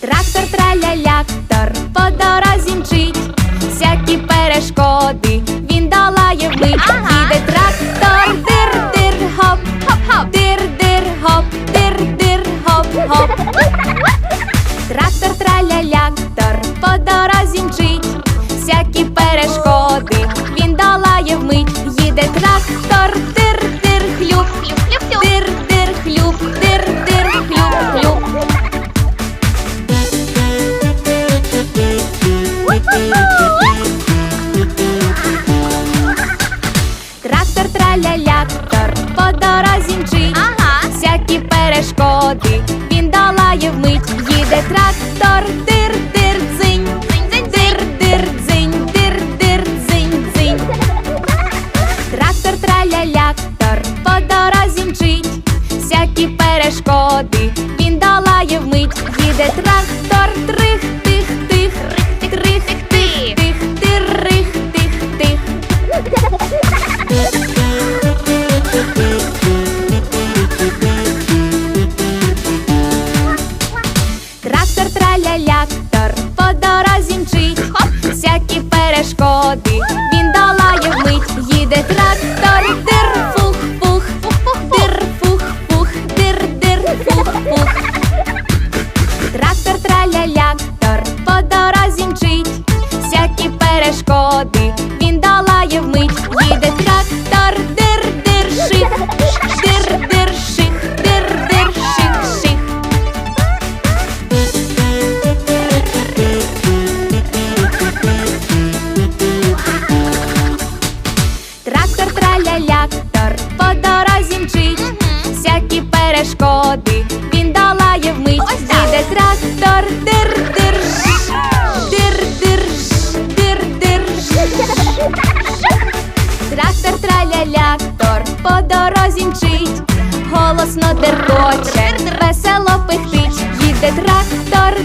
Трактор траля-ляктор по дорозі мчить, всякі перешкоди він долає вмить. Їде трактор, дир-дир, хоп, хоп-хоп, дир-дир, хоп, дир-дир, хоп-хоп. Трактор Їде трактор, дир-дир, дзинь, дир-дир, дзинь, дир-дир, дзинь, дзинь. Трактор траляляктор по дорозі мчить, всякі перешкоди Трактор траля-ляктор по дорозі мчить, голосно деркоче, весело пихтить, їде трактор,